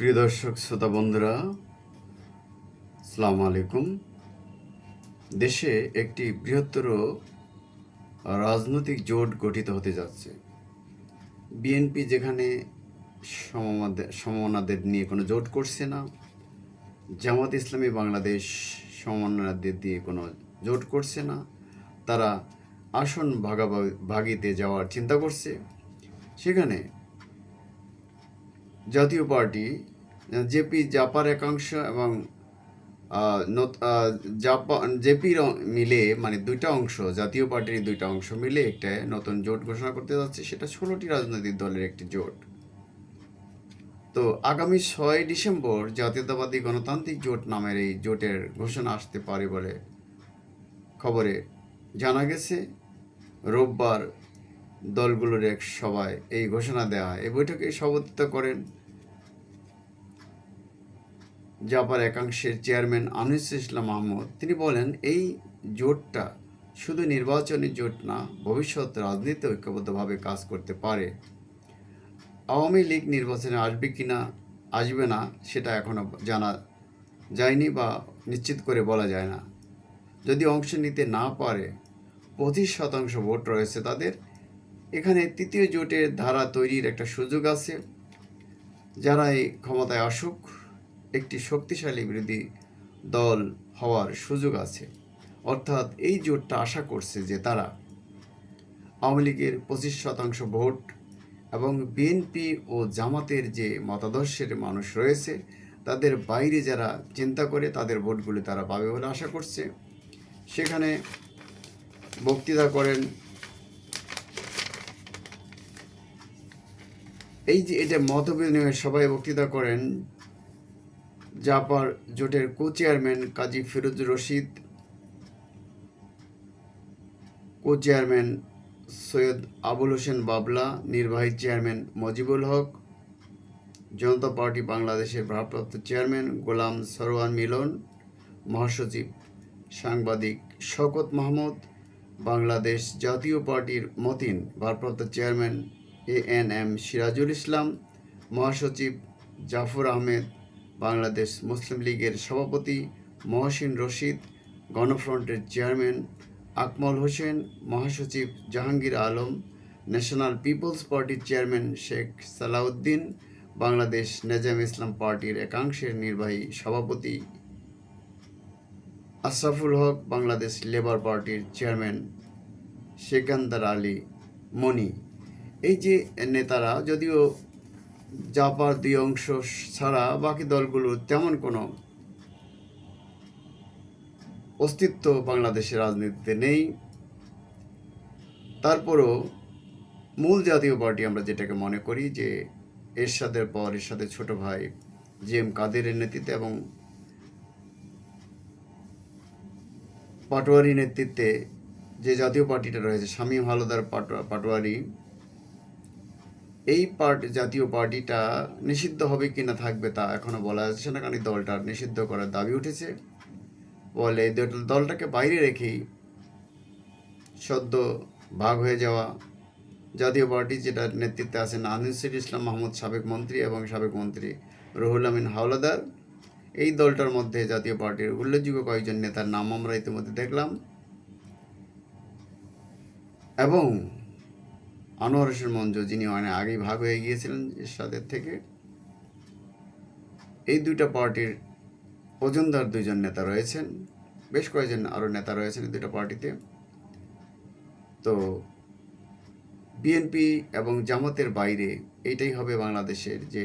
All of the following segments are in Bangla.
প্রিয় দর্শক, শ্রোতা বন্ধুরা সালাম আলাইকুম। দেশে একটি বৃহত্তর রাজনৈতিক জোট গঠিত হতে যাচ্ছে। বিএনপি যেখানে সমমনাদের নিয়ে কোনো জোট করছে না, জামাত ইসলামী বাংলাদেশ সমমনাদের দিয়ে কোনো জোট করছে না, তারা আসন ভাগাভাগি, ভাগিতে যাওয়ার চিন্তা করছে। সেখানে জাতীয় পার্টি জেপি জাপার একাংশ এবং আহ, নত- আহ, জাপা জেপির মিলে মানে দুইটা অংশ জাতীয় পার্টির দুইটা অংশ মিলে একটা নতুন জোট ঘোষণা করতে যাচ্ছে। সেটা ষোলোটি রাজনৈতিক দলের একটি জোট। তো আগামী ছয় ডিসেম্বর জাতীয়তাবাদী গণতান্ত্রিক জোট নামের এই জোটের ঘোষণা আসতে পারে বলে খবরে জানা গেছে। রোববার দলগুলোর এক সভায় এই ঘোষণা দেওয়া এই বৈঠকে সভাপতিত্ব করেন জাপার একাংশের চেয়ারম্যান আনিসুল ইসলাম আহমদ, তিনি বলেন, এই জোটটা শুধু নির্বাচনী জোট না, ভবিষ্যৎ রাজনীতি ঐক্যবদ্ধভাবে কাজ করতে পারে। আওয়ামী লীগ নির্বাচনে আসবে কি না, আসবে না, সেটা এখনও জানা যায়নি বা নিশ্চিত করে বলা যায় না। যদি অংশ নিতে না পারে, পঁচিশ শতাংশ ভোট রয়েছে তাদের। এখানে তৃতীয় জোটের ধারা তৈরির একটা সুযোগ আছে। যারা এই ক্ষমতায় আসুক একটি শক্তিশালী বিরোধী দল হওয়ার সুযোগ আছে। অর্থাৎ এই জোটটা আশা করছে যে তারা আওয়ামী লীগের পঁচিশ শতাংশ ভোট এবং বিএনপি ও জামাতের যে মতাদর্শের মানুষ রয়েছে, তাদের বাইরে যারা চিন্তা করে তাদের ভোটগুলি তারা পাবে বলে আশা করছে। সেখানে বক্তৃতা করেন এই যে এটা মত বিনিময়ের সভায় বক্তৃতা করেন জাপার জোটের co chairman Kazi Firoz Rashid co chairman Syed Abul Hossain Babla, নির্বাহী চেয়ারম্যান মজিবুল হক, জনতা পার্টি বাংলাদেশের ভারপ্রাপ্ত চেয়ারম্যান গোলাম সরওয়ার মিলন, মহাসচিব সাংবাদিক শওকত মাহমুদ, বাংলাদেশ জাতীয় পার্টির মতিন, ভারপ্রাপ্ত chairman A N M Sirajul Islam, মহাসচিব জাফর আহমেদ বাংলাদেশ মুসলিম লীগের সভাপতি মহসিন রশিদ, গণফ্রন্টের চেয়ারম্যান আকমল হোসেন, মহাসচিব জাহাঙ্গীর আলম, ন্যাশনাল পিপলস পার্টির চেয়ারম্যান শেখ সালাউদ্দিন, বাংলাদেশ নেজাম ইসলাম পার্টির একাংশের নির্বাহী সভাপতি আশরাফুল হক, বাংলাদেশ লেবার পার্টির চেয়ারম্যান সেকান্দার আলী মনি। এই যে নেতারা, যদিও জাপার দুই অংশ ছাড়া বাকি দলগুলোর তেমন কোনো অস্তিত্ব বাংলাদেশের রাজনীতিতে নেই। তারপরও মূল জাতীয় পার্টি আমরা যেটাকে মনে করি যে এরশাদের পর এরশাদের ছোট ভাই জি এম কাদেরের নেতৃত্বে এবং পাটোয়ারি নেতৃত্বে যে জাতীয় পার্টিটা রয়েছে, শামীম হালদার পাটো- পাটোয়ারি এই পার্ট জাতীয় পার্টিটা নিষিদ্ধ হবে কি না থাকবে তা এখনও বলা যাচ্ছে না, কারণ এই দলটা নিষিদ্ধ করার দাবি উঠেছে। বলে দলটাকে বাইরে রেখেই সদ্য ভাগ হয়ে যাওয়া জাতীয় পার্টি যেটার নেতৃত্বে আছেন আনিসুল ইসলাম মাহমুদ সাবেক মন্ত্রী এবং সাবেক মন্ত্রী রুহুল আমিন হাওলাদার। এই দলটার মধ্যে জাতীয় পার্টির উল্লেখযোগ্য কয়েকজন নেতার নাম আমরা ইতিমধ্যে দেখলাম। এবং আনোয়ার হোসেন মঞ্জু, যিনি অনেক আগেই ভাগ হয়ে গিয়েছিলেন এরশাদের থেকে, এই দুইটা পার্টির ওজনদার দুইজন নেতা রয়েছেন, বেশ কয়েকজন আরও নেতা রয়েছেন এই দুইটা পার্টিতে। তো বিএনপি এবং জামাতের বাইরে এইটাই হবে বাংলাদেশের যে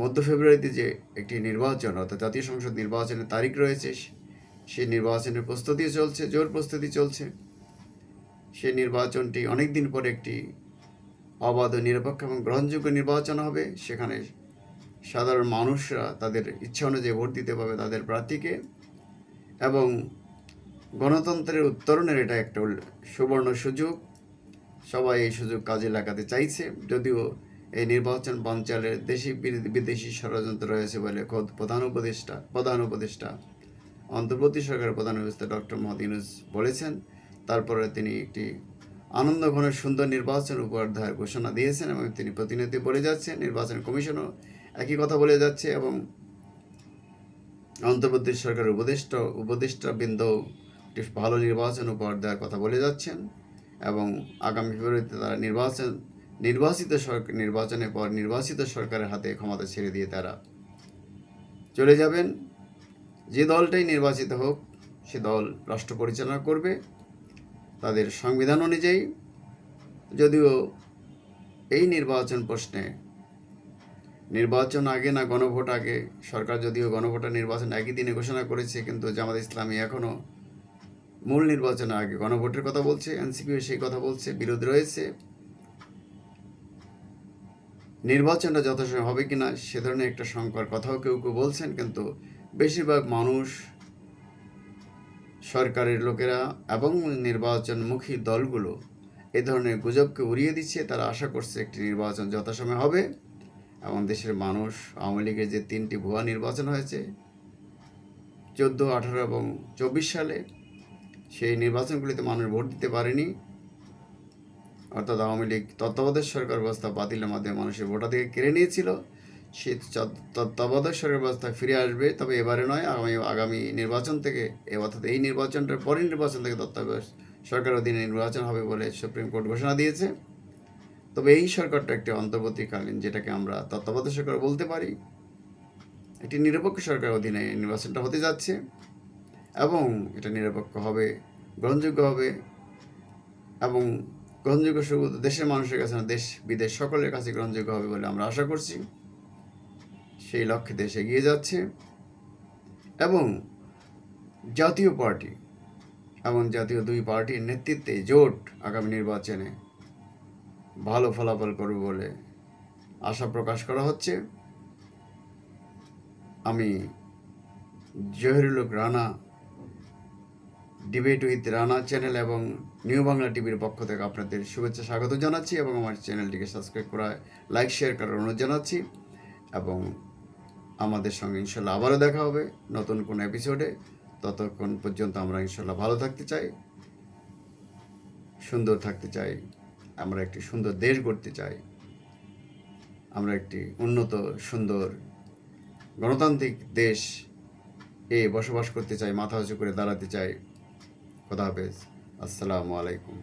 মধ্য ফেব্রুয়ারিতে যে একটি নির্বাচন, অর্থাৎ জাতীয় সংসদ নির্বাচনের তারিখ রয়েছে সেই নির্বাচনের প্রস্তুতি চলছে, জোর প্রস্তুতি চলছে। সেই নির্বাচনটি অনেক দিন পরে একটি অবাধ, নিরপেক্ষ এবং গ্রহণযোগ্য নির্বাচন হবে। সেখানে সাধারণ মানুষরা তাদের ইচ্ছা অনুযায়ী ভোট দিতে পারবে তাদের প্রার্থীকে। এবং গণতন্ত্রের উত্তরণের এটা একটা সুবর্ণ সুযোগ। সবাই এই সুযোগ কাজে লাগাতে চাইছে। যদিও এই নির্বাচন বানচালের দেশি বিদেশি- ষড়যন্ত্র রয়েছে বলে খোদ প্রধান উপদেষ্টা প্রধান উপদেষ্টা অন্তর্বর্তী সরকারের প্রধান উপদেষ্টা ডক্টর মোহাম্মদ বলেছেন। তারপরে তিনি একটি আনন্দ ঘনের সুন্দর নির্বাচন উপহার ঘোষণা দিয়েছেন এবং তিনি প্রতিনিধি বলে যাচ্ছেন, নির্বাচন কমিশনও একই কথা বলে যাচ্ছে এবং অন্তর্বর্তী সরকারের উপদেষ্টা উপদেষ্টা বৃন্দ একটি ভালো নির্বাচন উপহার দেওয়ার কথা বলে যাচ্ছেন এবং আগামী ফেব্রুয়ারিতে তারা নির্বাচন, নির্বাচিত সরকার নির্বাচনের পর নির্বাচিত সরকারের হাতে ক্ষমতা ছেড়ে দিয়ে তারা চলে যাবেন। যে দলটাই নির্বাচিত হোক, সে দল রাষ্ট্র পরিচালনা করবে। তাদের সংবিধান অনুযায়ী যদিও এই নির্বাচন প্রশ্নে নির্বাচন আগে না গণভোট আগে, সরকার যদিও গণভোটের নির্বাচন একই দিনে ঘোষণা করেছে, কিন্তু জামাত ইসলামী এখনও মূল নির্বাচনের আগে গণভোটের কথা বলছে, এনসিপিও সেই কথা বলছে, বিরোধ রয়েছে। নির্বাচনটা যথাসময় হবে কিনা সে ধরনের একটা শঙ্কর কথাও কেউ কেউ বলছেন, কিন্তু বেশিরভাগ মানুষ সরকারের লোকেরা এবং নির্বাচনমুখী দলগুলো এ ধরনের গুজবকে উড়িয়ে দিচ্ছে। তারা আশা করছে একটি নির্বাচন যথাসময় হবে এবং দেশের মানুষ, আওয়ামী লীগের যে তিনটি ভুয়া নির্বাচন হয়েছে, চোদ্দ, আঠারো এবং চব্বিশ সালে, সেই নির্বাচনগুলিতে মানুষ ভোট দিতে পারেনি। অর্থাৎ আওয়ামী লীগ তত্ত্বাবধায়ক সরকার ব্যবস্থা বাতিলের মাধ্যমে মানুষের ভোটাধিকার কেড়ে নিয়েছিল। চ- তত্ত্বাবধায়ক সরকার ব্যবস্থা ফিরে আসবে, তবে এবারে নয়, আগামী আগামী নির্বাচন থেকে অর্থাৎ এই নির্বাচনটার পরের নির্বাচন থেকে তত্ত্বাবধায়ক সরকার অধীনে নির্বাচন হবে বলে সুপ্রিম কোর্ট ঘোষণা দিয়েছে। তবে এই সরকারটা একটি অন্তর্বর্তীকালীন, যেটাকে আমরা তত্ত্বাবধায়ক সরকার বলতে পারি। একটি নিরপেক্ষ সরকার অধীনে নির্বাচনটা হতে যাচ্ছে এবং এটা নিরপেক্ষ হবে, গ্রহণযোগ্য হবে এবং গ্রহণযোগ্য শুধু দেশের মানুষের কাছে না দেশ বিদেশ সকলের কাছে গ্রহণযোগ্য হবে বলে আমরা আশা করছি। সেই লক্ষ্যে দেশ এগিয়ে যাচ্ছে এবং জাতীয় পার্টি এবং জাতীয় দুই পার্টির নেতৃত্বে জোট আগামী নির্বাচনে ভালো ফলাফল করবে বলে আশা প্রকাশ করা হচ্ছে। আমি Zahirul Haque Rana debate with Rana channel এবং নিউ বাংলা টিভির পক্ষ থেকে আপনাদের শুভেচ্ছা স্বাগত জানাচ্ছি এবং আমার চ্যানেলটিকে সাবস্ক্রাইব করা লাইক শেয়ার করার অনুরোধ জানাচ্ছি এবং আমাদের সঙ্গে ইনশাল্লাহ আবারও দেখা হবে নতুন কোনো এপিসোডে ততক্ষণ পর্যন্ত আমরা ইনশাল্লাহ ভালো থাকতে চাই, সুন্দর থাকতে চাই, আমরা একটি সুন্দর দেশ গড়তে চাই, আমরা একটি উন্নত, সুন্দর, গণতান্ত্রিক দেশ এ বসবাস করতে চাই, মাথা উঁচু করে দাঁড়াতে চাই। খোদা হাফেজ। আসসালামু আলাইকুম।